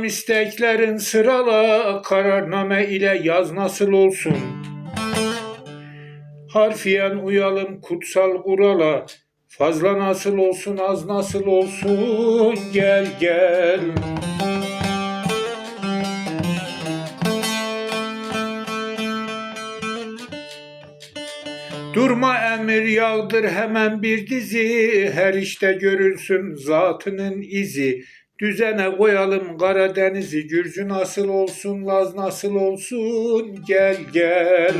Ağam isteklerin sırala kararname ile yaz nasıl olsun? Harfiyen uyalım kutsal kurala fazla nasıl olsun az nasıl olsun gel gel. Durma emir yağdır hemen bir dizi, her işte görülsün zatının izi. Düzene koyalım Karadeniz'i, Gürcü nasıl olsun, Laz nasıl olsun, gel gel.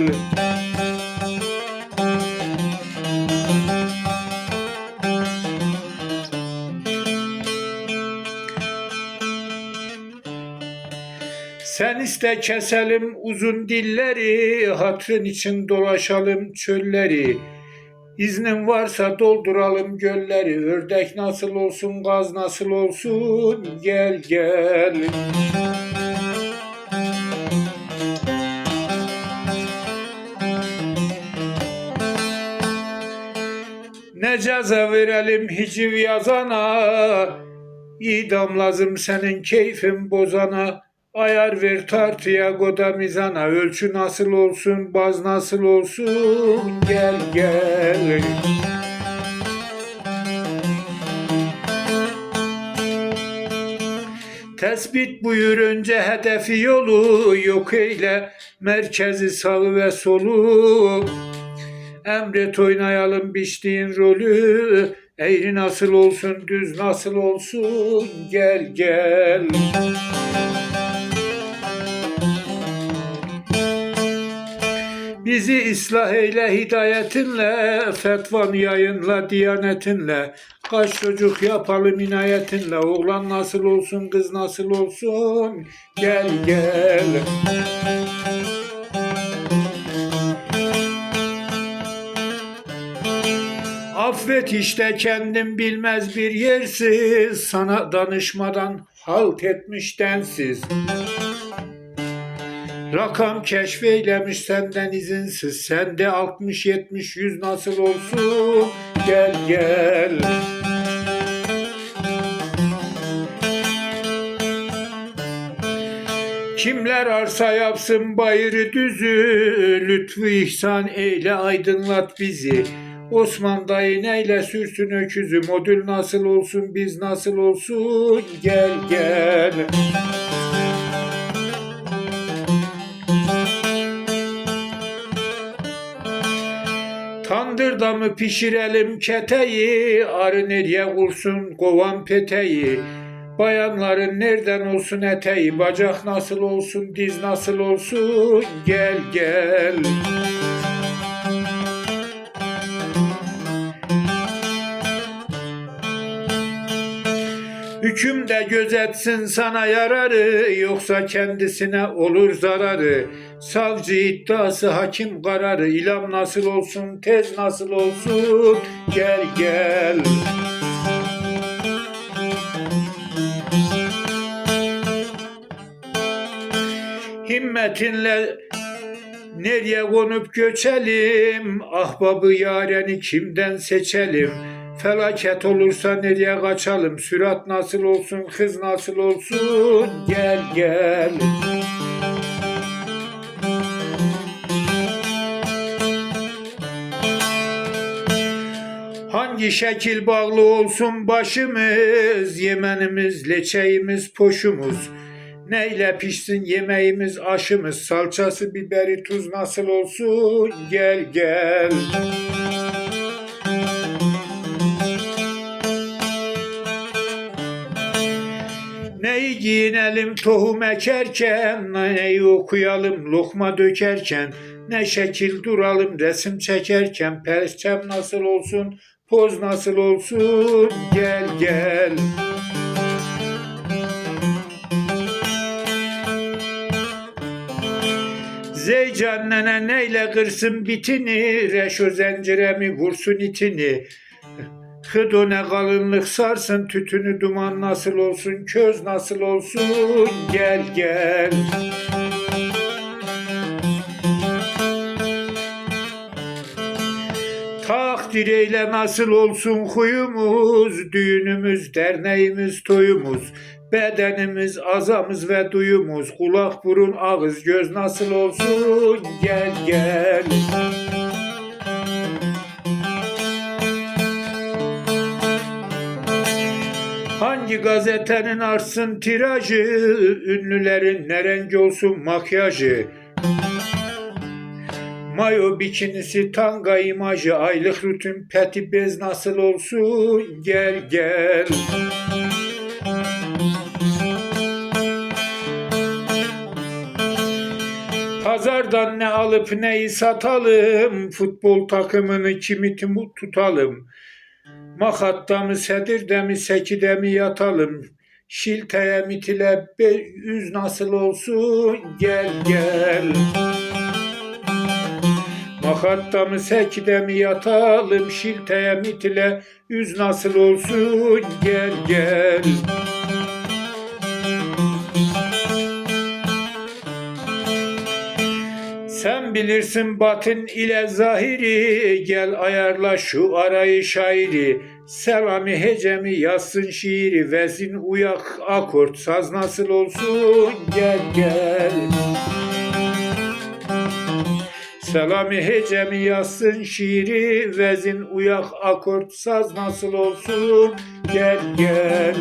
Sen iste keselim uzun dilleri, hatırın için dolaşalım çölleri. İznin varsa dolduralım gölleri, ördek nasıl olsun, gaz nasıl olsun, gel gel. Ne ceza verelim hiciv yazana, İdam lazım senin keyfin bozana. Ayar ver tartıya mizana. Ölçü nasıl olsun, baz nasıl olsun. Gel gel. Tespit buyur önce hedefi yolu yok eyle merkezi sağı ve solu emret oynayalım biçtiğin rolü eğri nasıl olsun düz nasıl olsun gel gel Bizi ıslah eyle hidayetinle, fetvan yayınla diyanetinle. Kaç çocuk yapalım inayetinle, oğlan nasıl olsun, kız nasıl olsun, gel gel. Affet işte kendim bilmez bir yersiz, sana danışmadan halt etmiş densiz. Rakam keşfeylemiş senden izinsiz. Sende 60 70 100 nasıl olsun? Gel gel. Kimler arsa yapsın bayırı düzü, lütfu ihsan eyle aydınlat bizi. Osman dayı neyle sürsün öküzü, modül nasıl olsun biz nasıl olsun, gel gel. Tandırda mı pişirelim keteyi, arı nereye kursun kovan peteyi. Bayanların nereden olsun eteği, bacak nasıl olsun, diz nasıl olsun, gel gel. Hüküm de gözetsin sana yararı, yoksa kendisine olur zararı. Savcı iddiası, hakim kararı, ilam nasıl olsun, tez nasıl olsun, gel gel. Himmetinle nereye konup göçelim, ahbabı yareni kimden seçelim? Felaket olursa nereye kaçalım? Sürat nasıl olsun, kız nasıl olsun? Gel gel. Hangi şekil bağlı olsun başımız, yemenimiz, leçeğimiz, poşumuz. Neyle pişsin yemeğimiz, aşımız, salçası, biberi, tuz nasıl olsun? Gel gel. Neyi giyinelim tohum ekerken, neyi okuyalım lokma dökerken, ne şekil duralım resim çekerken, perçem nasıl olsun, poz nasıl olsun, gel gel. Zeycan nene neyle kırsın bitini, reşo zencire mi vursun itini. Hıdone kalınlık sarsın tütünü duman nasıl olsun köz nasıl olsun gel gel. Takdir eyle nasıl olsun huyumuz, düğünümüz, derneğimiz, toyumuz, bedenimiz, azamız ve duyumuz, kulak, burun, ağız, göz nasıl olsun, gel gel. Hangi gazetenin artsın tirajı, ünlülerin ne renk olsun makyajı, Mayo bikinisi, tanga imajı, aylık rutin, peti bez nasıl olsun? Gel gel. Pazardan ne alıp neyi satalım, futbol takımını kimi tutalım. Makatta mı, sedirde mi, sekide mi yatalım? Şilteye mitile yüz nasıl olsun? Gel gel. Makatta mı sekide mi yatalım şilteye mitile yüz nasıl olsun gel gel. Sen bilirsin batın ile zahiri gel ayarla şu arayı şairi Selami hecemi yazsın şiiri vezin uyak akort saz nasıl olsun gel gel. Selami hecemi yazsın şiiri vezin uyak akort saz nasıl olsun? Gel gel